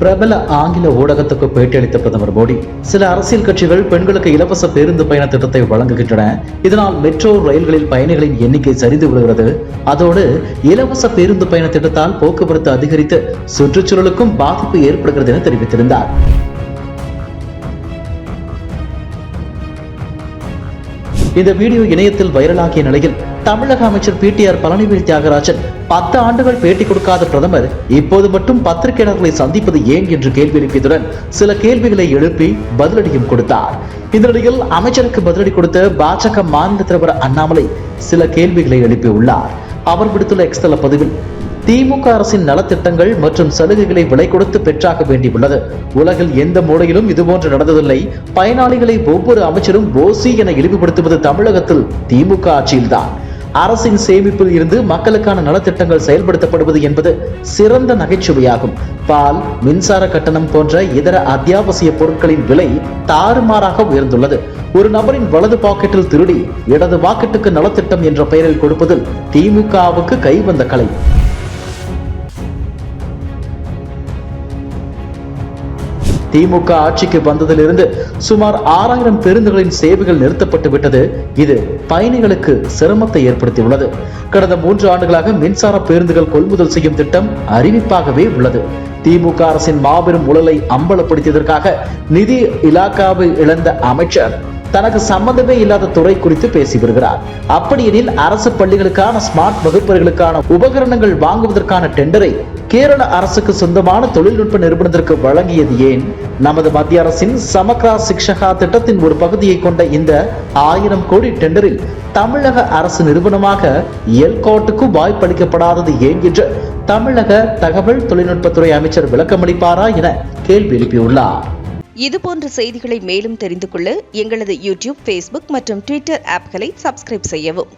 பிரபல ஆங்கில ஊடகத்துக்கு பேட்டியளித்த பிரதமர் மோடி சில அரசியல் கட்சிகள் பெண்களுக்கு இலவச பேருந்து பயண திட்டத்தை வழங்குகின்றன. இதனால் மெட்ரோ ரயில்களில் பயணிகளின் எண்ணிக்கை சரிந்து விடுகிறது. அதோடு இலவச பேருந்து பயண திட்டத்தால் போக்குவரத்து அதிகரித்து சுற்றுச்சூழலுக்கும் பாதிப்பு ஏற்படுகிறது என தெரிவித்திருந்தார். இந்த வீடியோ இணையத்தில் வைரலாகிய நிலையில் தமிழக அமைச்சர் பிடிஆர் பழனிவேல் தியாகராஜன் பத்து ஆண்டுகள் பேட்டி கொடுக்காத பிரதமர் இப்போது மட்டும் பத்திரிகையாளர்களை சந்திப்பது ஏன் என்று கேள்வி எழுப்பியதுடன் சில கேள்விகளை எழுப்பி பதிலடியும் கொடுத்தார். இந்த நிலையில் அமைச்சருக்கு பதிலடி கொடுத்த பாஜக மாநில தலைவர் அண்ணாமலை சில கேள்விகளை எழுப்பியுள்ளார். அவர் விடுத்துள்ள எக்ஸ்தல பதிவில் திமுக அரசின் நலத்திட்டங்கள் மற்றும் சலுகைகளை விலை கொடுத்து பெற்றாக வேண்டியுள்ளது. உலகில் எந்த மூலையிலும் இதுபோன்று நடந்ததில்லை. பயனாளிகளை ஒவ்வொரு அமைச்சரும் ஓசி என இழிவுபடுத்துவது தமிழகத்தில் திமுக ஆட்சியில்தான். அரசின் சேமிப்பில் இருந்து மக்களுக்கான நலத்திட்டங்கள் செயல்படுத்தப்படுவது என்பது சிறந்த நகைச்சுவையாகும். பால் மின்சார கட்டணம் போன்ற இதர அத்தியாவசிய பொருட்களின் விலை தாறுமாறாக உயர்ந்துள்ளது. ஒரு நபரின் வலது பாக்கெட்டில் திருடி இடது பாக்கெட்டுக்கு நலத்திட்டம் என்ற பெயரில் கொடுப்பதில் திமுகவுக்கு கைவந்த கலை. திமுக ஆட்சிக்கு வந்ததிலிருந்து சுமார் ஆறாயிரம் பேருந்துகளின் சேவைகள் நிறுத்தப்பட்டு விட்டது. இது பயணிகளுக்கு சிரமத்தை ஏற்படுத்தியுள்ளது. கடந்த மூன்று ஆண்டுகளாக மின்சார பேருந்துகள் கொள்முதல் செய்யும் திட்டம் அறிவிப்பாகவே உள்ளது. திமுக அரசின் மாபெரும் உழலை அம்பலப்படுத்தியதற்காக நிதி இலாக்காவை இழந்த அமைச்சர் தனக்கு சம்பந்தமே இல்லாத துறை குறித்து பேசி வருகிறார். அப்படியெனில் அரசு பள்ளிகளுக்கான ஸ்மார்ட் வகுப்பறைகளுக்கான உபகரணங்கள் வாங்குவதற்கான டெண்டரை கேரள அரசுக்கு சொந்தமான தொழில்நுட்ப நிறுவனத்திற்கு வழங்கியது ஏன்? நமது மத்திய அரசின் சமக்ரா சிக்ஷகா திட்டத்தின் ஒரு பகுதியை கொண்ட இந்த ஆயிரம் கோடி டெண்டரில் தமிழக அரசு நிறுவனமாக எல்காட்டுக்கு வாய்ப்பளிக்கப்படாதது ஏன் என்று தமிழக தகவல் தொழில்நுட்பத்துறை அமைச்சர் விளக்கமளிப்பாரா என கேள்வி எழுப்பியுள்ளார். இதுபோன்ற செய்திகளை மேலும் தெரிந்து கொள்ள எங்களது யூடியூப் ஃபேஸ்புக் மற்றும் ட்விட்டர் ஆப்களை சப்ஸ்கிரைப் செய்யவும்.